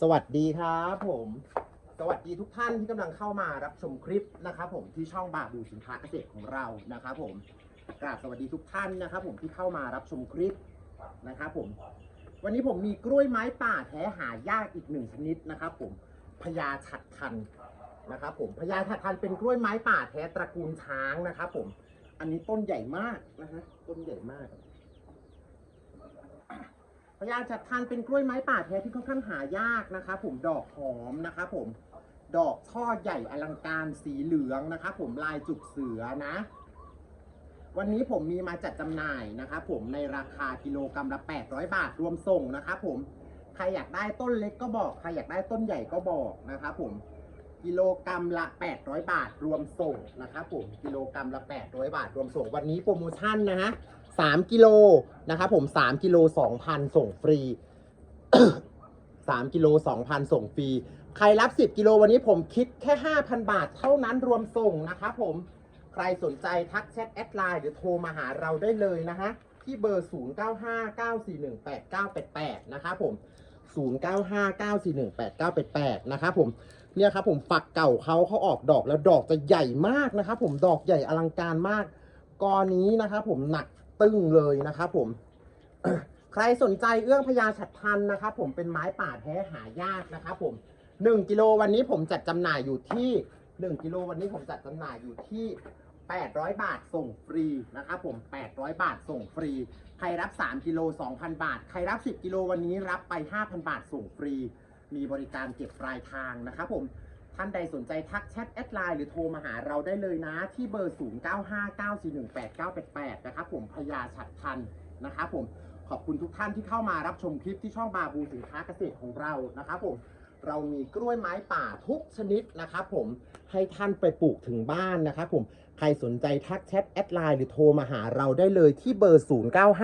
สวัสดีครับผม สวัสดีทุกท่านที่กำลังเข้ามารับชมคลิปนะครับผมที่ช่องบาบูสินค้าเกษตรของเรานะครับผมกราบสวัสดีทุกท่านนะครับผมที่เข้ามารับชมคลิปนะครับผมวันนี้ผมมีกล้วยไม้ป่าแท้หายากอีกหนึ่งชนิดนะครับผมพญาฉัดทันนะครับผมพญาฉัดทันเป็นกล้วยไม้ป่าแท้ตระกูลช้างนะครับผมอันนี้ต้นใหญ่มากนะฮะต้นใหญ่มาก พญาจัดทานเป็นกล้วยไม้ป่าแท้ที่ค่อนข้างหายากนะครับผมดอกหอมนะครับผมดอกช่อใหญ่อลังการสีเหลืองนะครับผมลายจุกเสือนะ วันนี้ผมมีมาจัดจำหน่ายนะครับผมในราคากิโลกรรัมละ 800 บาทรวมส่งนะครับผมใครอยากได้ต้นเล็กก็บอกใครอยากได้ต้นใหญ่ก็บอกนะครับผมกิโลกรรัมละ 800 บาทรวมส่งนะครับผมกิโลกรรัมละ 800 บาทรวมส่ง วันนี้โปรโมชั่นนะฮะ 3 กิโลนะครับผม 3 กิโล 2,000 ส่งฟรี 3 กิโล 2,000 ส่งฟรี ใครรับ 10 กิโลวันนี้ผมคิดแค่ 5,000 บาทเท่านั้นรวมส่งนะครับผม ใครสนใจทักแชทแอดไลน์หรือโทรมาหาเราได้เลยนะฮะ ที่เบอร์ 0959418988 นะครับผม 0959418988 นะครับผมเนี่ยครับผมฝักเก่าเขาเขาออกดอกแล้วดอกจะใหญ่มากนะครับผมดอกใหญ่อลังการมากกอนี้นะครับผมหนัก ตึ้งเลยนะครับผม ใครสนใจเอื้องพญาฉัดพันนะครับผมเป็นไม้ป่าแท้หายากนะครับผม1กิโลวันนี้ผมจัดจำหน่ายอยู่ที่1กิโลวันนี้ผมจัดจำหน่ายอยู่ที่800 บาทส่งฟรีนะครับผม 800 บาทส่งฟรี ใครรับ 3 กิโล 2,000 บาท ใครรับ 10 กิโลวันนี้รับไป 5,000 บาทส่งฟรี มีบริการเก็บปลายทางนะครับผม ท่านใดสนใจทักแชทแอดไลน์หรือโทรมาหาเราได้เลยนะ ที่เบอร์ 0959418988 นะครับผมพญาฉัดพันธ์นะครับผมขอบคุณทุกท่านที่เข้ามารับชมคลิปที่ช่องบาบูสินค้าเกษตรของเรานะครับผมเรามีกล้วยไม้ป่าทุกชนิดนะครับผมให้ท่านไปปลูกถึงบ้านนะครับผมใครสนใจทักแชทแอดไลน์หรือโทรมาหาเราได้เลยที่เบอร์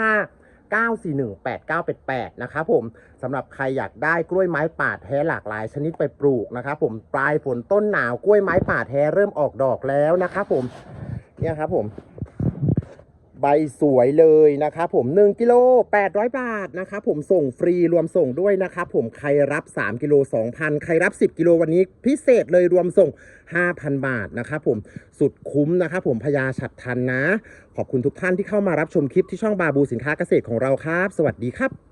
095 9418988นะครับผมสำหรับใครอยากได้กล้วยไม้ป่าแท้หลากหลายชนิดไปปลูกนะครับผมปลายฝนต้นหนาวกล้วยไม้ป่าแท้เริ่มออกดอกแล้วนะครับผมเนี่ยครับผม ใบสวยเลยนะครับผม1กิโล800 บาทนะครับผมส่งฟรีรวมส่งด้วยนะครับผมใครรับ 3กิโล2,000 ใครรับ 10กิโลวันนี้พิเศษเลยรวมส่ง 5,000 บาทนะครับผมสุดคุ้มนะครับผมพญาฉัดทันนะ ขอบคุณทุกท่านที่เข้ามารับชมคลิปที่ช่องบาบูสินค้าเกษตรของเราครับ สวัสดีครับ